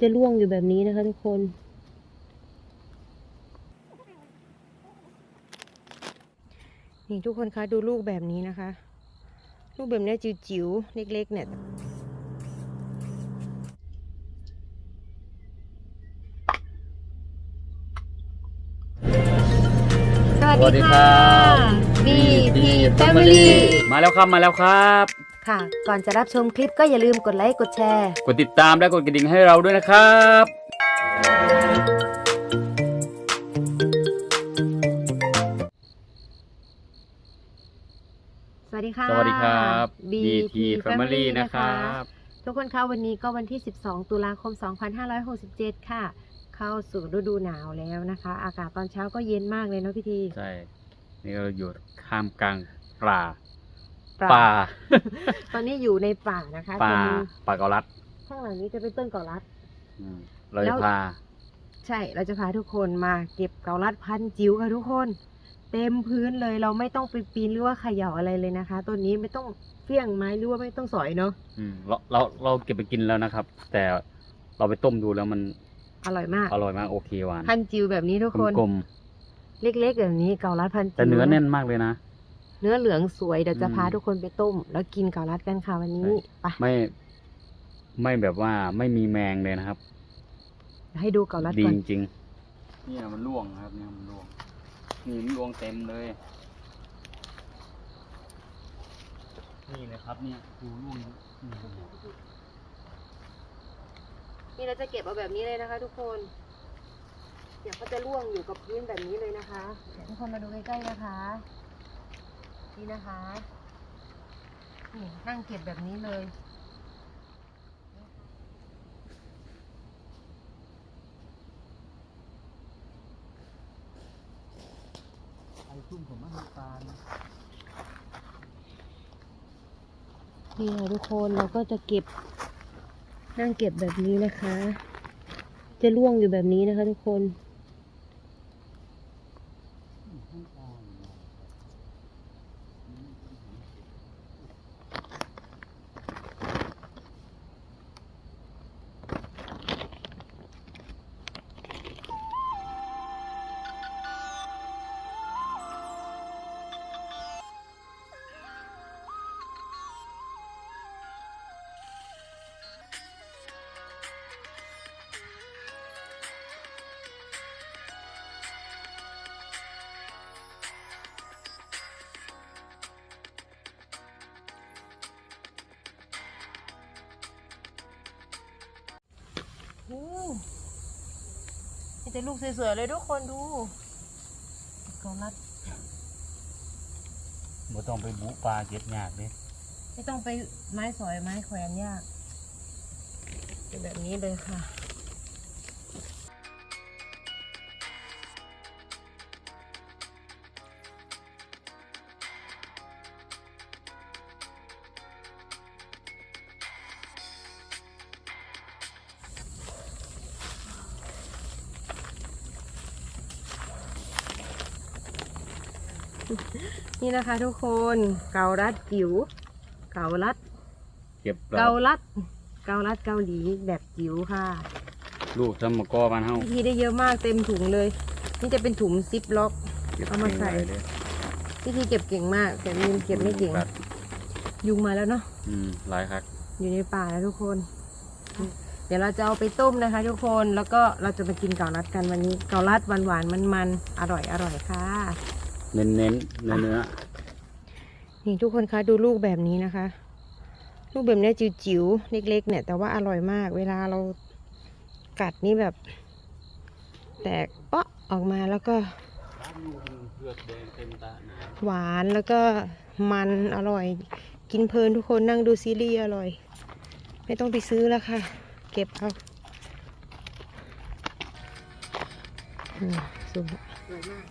จะร่วงอยู่แบบนี้นะคะทุกคนนี่ทุกคนคะดูลูกแบบนี้นะคะ ลูกแบบเนี้ยจิ๋วๆเล็กๆเนี่ยสวัสสวัสดีดีครัค่ะบ BP Family มาแล้วครับ มาแล้วครับ ค่ะ ก่อนจะรับชมคลิปก็อย่าลืมกดไลค์กดแชร์ กดติดตามและกดกระดิ่งให้เราด้วยนะครับ สวัสดีค่ะ สวัสดีครับ BT Family นะนะคคะรับ ทุกคนคะวันนี้ก็วันที่ 12 ตุลาคม 2567 ค่ะ เข้าสู่ฤดูหนาวแล้วนะคะ อากาศตอนเช้าก็เย็นมากเลยเนาะพี่ที ใช่ นี่เราอยู่ข้ามกลางป่า ป่าป่า ตอนนี้อยู่ในป่านะคะป่าจะมีป่าเกาลัดข้างหลังนี้จะเป็นต้นเกาลัด อืมเราแล้จะวพา ใช่ เราจะพาทุกคนมาเก็บเกาลัดพันธุ์จิ๋วค่ะทุกคน เต็มพื้นเลยเราไม่ต้องไปปีนหรือว่าเขย่าอะไรเลยนะคะต้นนี้ไม่ต้องเฟี้ยงไม้หรือว่าไม่ต้องสอยเนาะอืมเราเราเราเก็บไปกินแล้วนะครับ แต่เราไปต้มดูแล้วมันอร่อยมาก อร่อยมากโอเคหวานพันธุ์จิ๋วแบบนี้ทุกคนกลมเล็กๆแบบนี้เกาลัดพันธุ์ๆจิ๋วแต่เนื้อแน่นมากเลยนะ เนื้อเหลืองสวยเดี๋ยวจะอืมพาทุกคนไปต้ม แล้วกินเกาลัดกันค่ะวันนี้ใช่ไปไม่ ไม่แบบว่าไม่มีแมงเลยนะครับ ให้ดูเกาลัดดีก่อนจริงๆเนี่ยมันร่วงครับเนี่ยมันร่วงนี่มันร่วงเต็มเลย นี่เลยครับเนี่ยดูร่วงอืมนี่เราจะเก็บเอาแบบนี้เลยนะคะ ทุกคนเดี๋ยวก็จะร่วงอยู่กับพื้นแบบนี้เลยนะคะเดี๋ยวทุกคนมาดูใกล้ๆนะคะ นี่นะคะนี่นั่งเก็บแบบนี้เลยไอ้ชุ่มผมมันตาลนี่ค่ะทุกคนเราก็จะเก็บ นั่งเก็บแบบนี้นะคะ จะร่วงอยู่แบบนี้นะคะทุกคน โอ้นี่จะลูกสวยๆเลยทุกคนดูกอลัดบ่ต้องไปบุปลาเก็บยากเลยไม่ต้องไปไม้สอยไม้แขวนยากเป็นแบบนี้เลยค่ะ นี่นะคะทุกคนเกาลัดจิ๋วเกาลัด เก็บเกาลัด เกาลัดเกาหลีแบบจิ๋วค่ะ ลูกทำมะกอบ้านเฮาพี่ทีได้เยอะมากเต็มถุงเลย นี่จะเป็นถุงซิปล็อกก็บเอามาใส่ไว้เลยพี่ทีเก็บเก่งมาก แต่มีนเก็บไม่เก่งครับยุงมาแล้วเนาะอืมหลายครับอยู่ในป่าแล้วทุกคน เดี๋ยวเราจะเอาไปต้มนะคะ ทุกคนแล้วก็เราจะมากินเกาลัดกันวันนี้ เกาลัดหวานหวานมันมันๆอร่อยอร่อยค่ะ เน้นเน้นเนื้อเนื้อนี่ทุกคนคะดูลูกแบบนี้นะคะ ลูกแบบนี้จิ๋วๆเล็ก ๆ เนี่ย แต่ว่าอร่อยมาก เวลาเรากัดนี่แบบ แตกเปาะออกมาแล้วก็ หวานแล้วก็มันอร่อย กินเพลินทุกคนนั่งดูซีรีส์อร่อย ไม่ต้องไปซื้อแล้วค่ะ เก็บเอาอืมสุดอร่อยมาก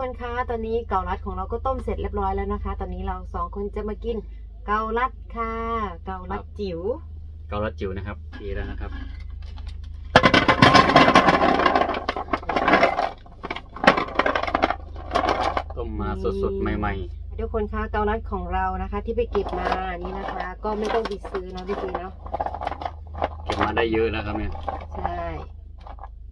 คนคะตอนนี้เกาลัดของเราก็ต้มเสร็จเรียบร้อยแล้วนะคะ ตอนนี้เราสองคนจะมากินเกาลัดค่ะ เกาลัดจิ๋ว เกาลัดจิ๋วนะครับดีแล้วนะครับต้มมาสดๆใหม่ทุกคนคะเกาลัดของเรานะคะ ที่ไปเก็บมานี่นะคะ ก็ไม่ต้องไปซื้อเนาะพี่จีเนาะๆเก็บมาได้เยอะแล้วครับเนี่ยใช่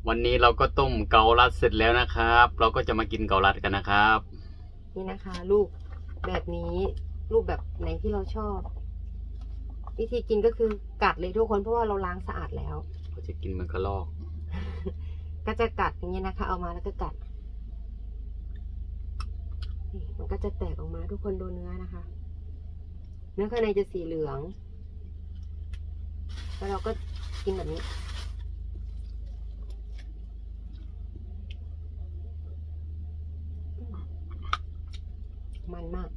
วันนี้เราก็ต้มเกาลัดเสร็จแล้วนะครับ เราก็จะมากินเกาลัดกันนะครับ นี่นะคะลูกแบบนี้ลูกแบบไหนที่เราชอบ วิธีกินก็คือกัดเลยทุกคนเพราะว่าเราล้างสะอาดแล้วเราจะกินเหมือนกระลอก ก็จะกัดอย่างเงี้ยนะคะ เอามาแล้วก็กัดนี่มันก็จะแตกออกมาทุกคนดูเนื้อนะคะ เนื้อข้างในจะสีเหลือง แล้วเราก็กินแบบนี้ มันมาก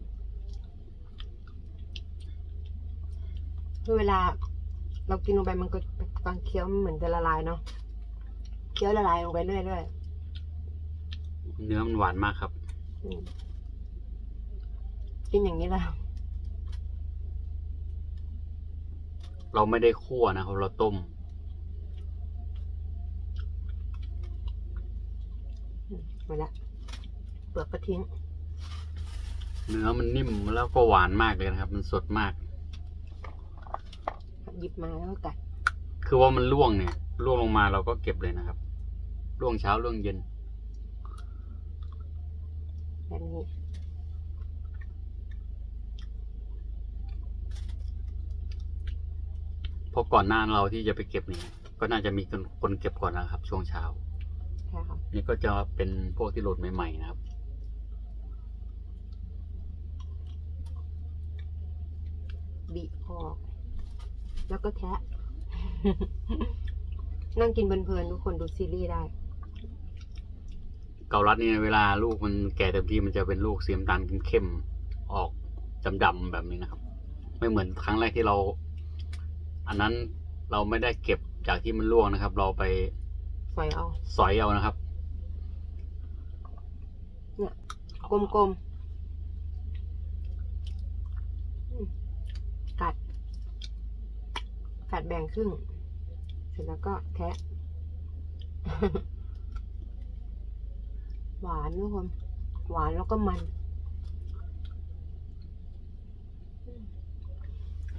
คือเวลา เรากินลงไปมันก็ตอนเคี้ยวมันเหมือนจะละลายเนาะเคี้ยวละลายลงไปเรื่อยเนื้อมันหวานมากครับ ๆอืมกินอย่างนี้แหละเราไม่ได้คั่วนะครับ เราต้มอืมหมดละเปลือกก็ทิ้ง เนื้อมันนิ่มแล้วก็หวานมากเลยนะครับ มันสดมาก หยิบมาแล้วก็กัดคือว่ามันร่วงเนี่ยร่วงลงมาเราก็เก็บเลยนะครับร่วงเช้าร่วงเย็นแบบนี้เพราะก่อนหน้าเราที่จะไปเก็บเนี่ยก็น่าจะมีคนคนเก็บก่อนแล้วครับ ช่วงเช้าใช่ค่ะนี่ก็จะเป็นพวกที่โหลดใหม่ๆนะครับ บี ออก แล้วก็แทะ นั่งกินเพลินๆทุกคนดูซีรีส์ได้ เกาลัดเนี่ยเวลาลูกมันแก่เต็มที่มันจะเป็นลูกสีน้ำตาลเข้มๆออกดำๆแบบนี้นะครับ ไม่เหมือนครั้งแรกที่เรา อันนั้นเราไม่ได้เก็บจากที่มันร่วงนะครับ เราไปใส่เอา สอยเอานะครับ เนี่ยกลมๆอืมกัด กัดแบ่งครึ่ง เสร็จแล้วก็แทะ หวานทุกคน หวานแล้วก็มัน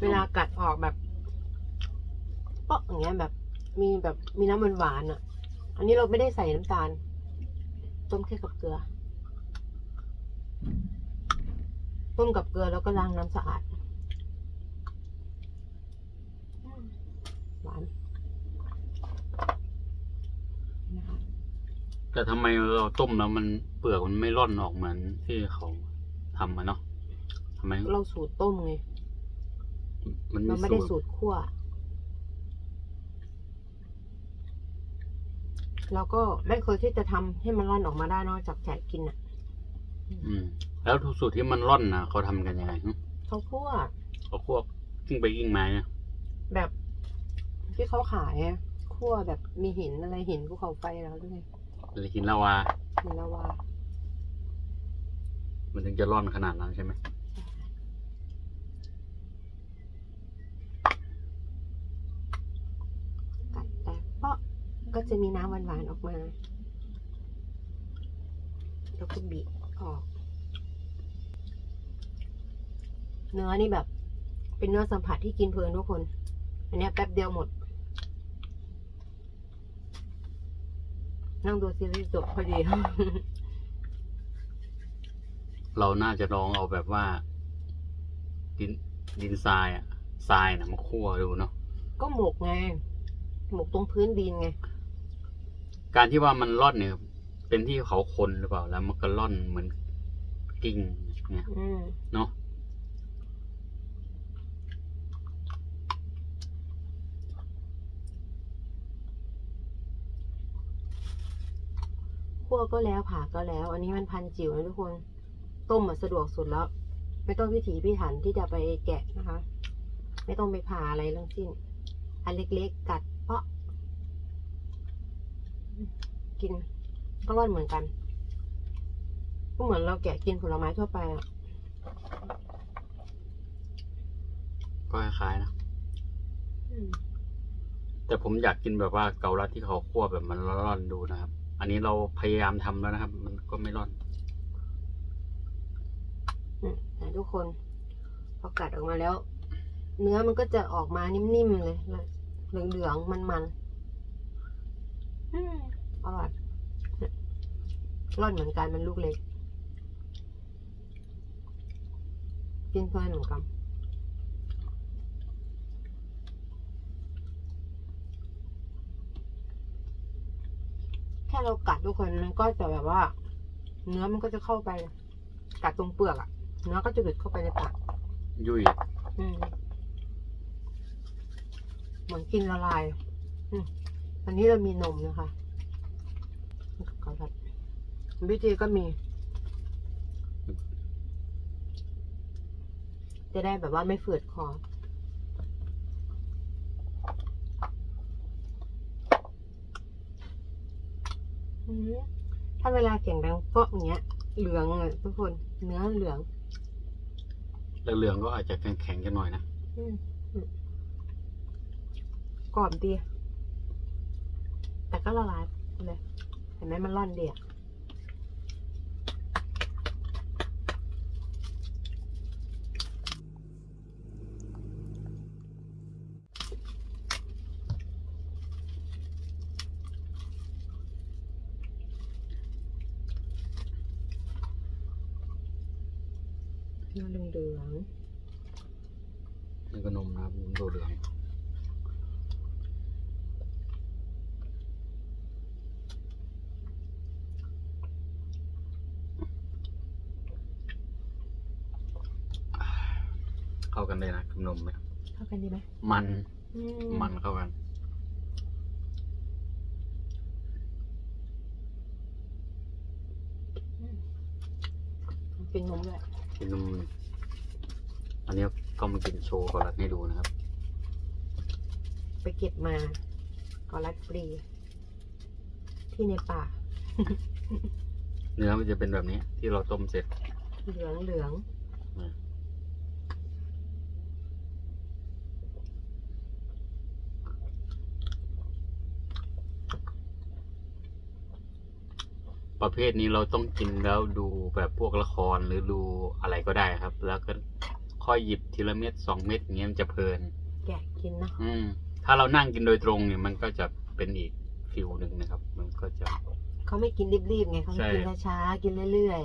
เวลากัดออกแบบเปาะอย่างเงี้ยแบบ มีแบบมีน้ำมันหวานอะ อันนี้เราไม่ได้ใส่น้ำตาล ต้มแค่กับเกลือ ต้มกับเกลือแล้วก็ล้างน้ำสะอาดอืม หวานนะคะแต่ทำไมเราต้มแล้วมันเปลือกมันไม่ร่อนออกเหมือนที่เขาทำมาเนาะทำไมเราสูตรต้มไงมันเราไม่มีได้สูสูตรตรคั่วเราก็ไม่เคยที่จะทำให้มันร่อนออกมาได้นอกจากแจกกินอะอืม แล้วสูตรที่มันร่อนนะเขาทำกันยังไงหึเขาคั่ว เขาคั่วกิ้งไปกิ้งมาเนี่ยแบบ ที่เขาขายอะคั่วแบบมีหินอะไรหินภูเขาไฟแล้วด้วยเลยหินลาวา หินละวา มันถึงจะร่อนขนาดนั้นใช่ไหมกัดแตกเปาะก็จะมีน้ำหวานๆออกมา แล้วก็บีบออก เนื้อนี่แบบ เป็นเนื้อสัมผัสที่กินเพลินทุกคน อันเนี้ยแป๊บเดียวหมด นั่งดูซีรีส์จบพอดี เราน่าจะลองเอาแบบว่า ดินดินทรายอะทรายนะมาคั่วดูเนาะก็หมกไง หมกตรงพื้นดินไง การที่ว่ามันร่อนเนี่ย เป็นที่เขาคนหรือเปล่า แล้วมันก็ร่อนเหมือนกิ่งเนี่ยอืม เนาะ คั่วก็แล้วผ่าก็แล้ว อันนี้มันพันจิ๋วนะทุกคน ต้มอะสะดวกสุดแล้ว ไม่ต้องพิถีพิถันที่จะไปแกะนะคะ ไม่ต้องไปผ่าอะไรทั้งสิ้น อันเล็กๆกัดเปาะ กินก็ร่อนเหมือนกัน ก็เหมือนเราแกะกินผลไม้ทั่วไปอะก็คล้ายๆนะอืมแต่ผมอยากกินแบบว่าเกาลัดที่เขาคั่วแบบมันร่อนๆดูนะครับ อันนี้เราพยายามทำแล้วนะครับ มันก็ไม่ร่อนแต่ทุกคน พอกัดออกมาแล้ว เนื้อมันก็จะออกมานิ่มๆเลยเหลืองๆมันๆอืมอร่อยร่อนเหมือนกันมันลูกเล็กกินเพลินเหมือนกัน เรากัดทุกคนมันก็จะแบบว่า เนื้อมันก็จะเข้าไป กัดตรงเปลือกอะเนื้อก็จะหลุดเข้าไปในปากยุ่ยอืมเหมือนกินละลายอืมอันนี้เรามีนมนะคะเกาลัดวิธีก็มี จะได้แบบว่าไม่ฝืดคอ ถ้าเวลาเสียงดังเปาะอย่างเงี้ย เหลืองเลยทุกคนเนื้อเหลืองเหลืองๆก็อาจจะแข็งๆกันหน่อยนะอืมอืมกรอบดีแต่ก็ละลายเลยเห็นไหมมันร่อนดีอะ เนื้อเหลืองนี่ก็นมนะครับนมตัวเหลืองเข้ากันเลยนะกับนมเนี่ยๆเข้ากันดีไหมมันอืมันเข้ากันเป็นนมด้วย กินนมอันนี้ก็มากินโชว์ก่อนรัดให้ดูนะครับ ไปเก็บมาก็รัดฟรี ที่ในป่า เนื้อมันจะเป็นแบบนี้ ที่เราต้มเสร็จ เหลืองเหลือง ประเภทนี้เราต้องกินแล้วดูแบบพวกละครหรือดูอะไรก็ได้ครับ แล้วก็ค่อยหยิบทีละเม็ดสองเม็ดอย่างเงี้ยมันจะเพลิน แกะกินเนาะอืม ถ้าเรานั่งกินโดยตรงเนี่ยมันก็จะเป็นอีกฟิลหนึ่งนะครับ มันก็จะ เขาไม่กินรีบๆไงเขาใช่ กินช้าๆกินเรื่อย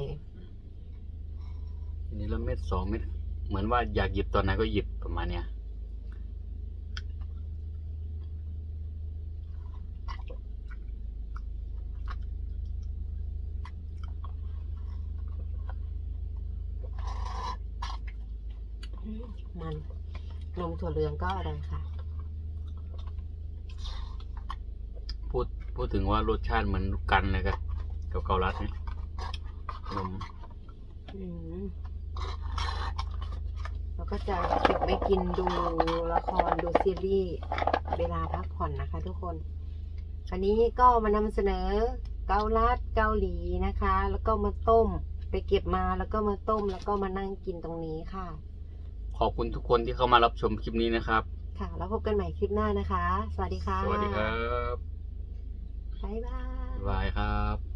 นี่ละเม็ดสองเม็ดเหมือนว่าอยากหยิบตอนไหนก็หยิบประมาณเนี้ย ๆอื มมัน นมถั่วเหลืองก็อร่อยค่ะ พูดพูดถึงว่ารสชาติเหมือนกันเลยกับกับเกาลัดเนี่ยนมอืมเราก็จะเก็บไว้กินดูละครดูซีรีส์เวลาพักผ่อนนะคะ ทุกคน อันนี้ก็มานำเสนอเกาลัดเกาหลีนะคะ แล้วก็มาต้ม ไปเก็บมาแล้วก็มาต้มแล้วก็มานั่งกินตรงนี้ค่ะ ขอบคุณทุกคนที่เข้ามารับชมคลิปนี้นะครับ ค่ะ แล้วพบกันใหม่คลิปหน้านะคะ สวัสดีค่ะ สวัสดีครับ บ๊ายบาย บ๊ายบายครับ